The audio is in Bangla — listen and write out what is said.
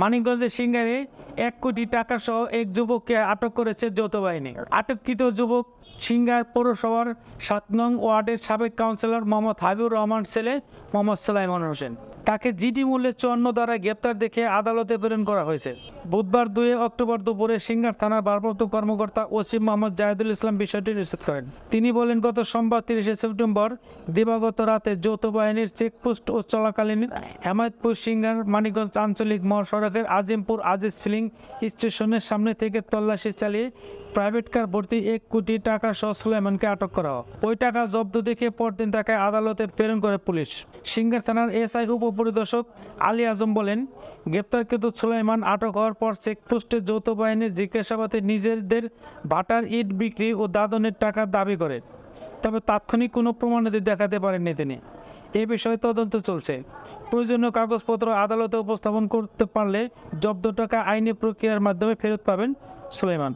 মানিকগঞ্জের সিঙ্গারে এক কোটি টাকা সহ এক যুবককে আটক করেছে যৌথ বাহিনী। আটককৃত যুবক সিঙ্গার পৌরসভার সাত নং ওয়ার্ডের সাবেক কাউন্সিলর মোহাম্মদ হাবিবুর রহমান ছেলে মোহাম্মদ সালাইমান হোসেন। তাকে জিডি মূল্যে চুয়ান্ন দ্বারা গ্রেপ্তার দেখে আদালতে প্রেরণ করা হয়েছে। বুধবার দুই অক্টোবর দুপুরে সিঙ্গার থানার ভারপ্রাপ্ত কর্মকর্তা ওসিম মোহাম্মদ জাহিদুল ইসলাম বিষয়টি নিশ্চিত করেন। তিনি বলেন, গত সোমবার তিরিশে সেপ্টেম্বর দিবাগত রাতে যৌথ বাহিনীর চেকপোস্ট ও চলাকালীন হেমায়তপুর সিঙ্গার মানিকগঞ্জ আঞ্চলিক মহাসড়কের আজিমপুর আজিজ ফিলিং স্টেশনের সামনে থেকে তল্লাশি চালিয়ে প্রাইভেট কার ভর্তি এক কোটি টাকা সহ সুলাইমানকে আটক করা হয়। ওই টাকা জব্দ দেখে পরদিন তাকে আদালতে প্রেরণ করে পুলিশ। সিঙ্গার থানার এসআই উপপরিদর্শক আলী আজম বলেন, গ্রেপ্তারকৃত সুলাইমান আটক হওয়ার পর চেকপোস্টে যৌথ বাহিনীর জিজ্ঞাসাবাদে নিজেদের ভাটার ইট বিক্রি ও দাদনের টাকা দাবি করে তবে তাৎক্ষণিক কোনো প্রমাণাদি দেখাতে পারেননি তিনি। এ বিষয়ে তদন্ত চলছে। প্রয়োজনীয় কাগজপত্র আদালতে উপস্থাপন করতে পারলে জব্দ টাকা আইনি প্রক্রিয়ার মাধ্যমে ফেরত পাবেন সুলাইমান।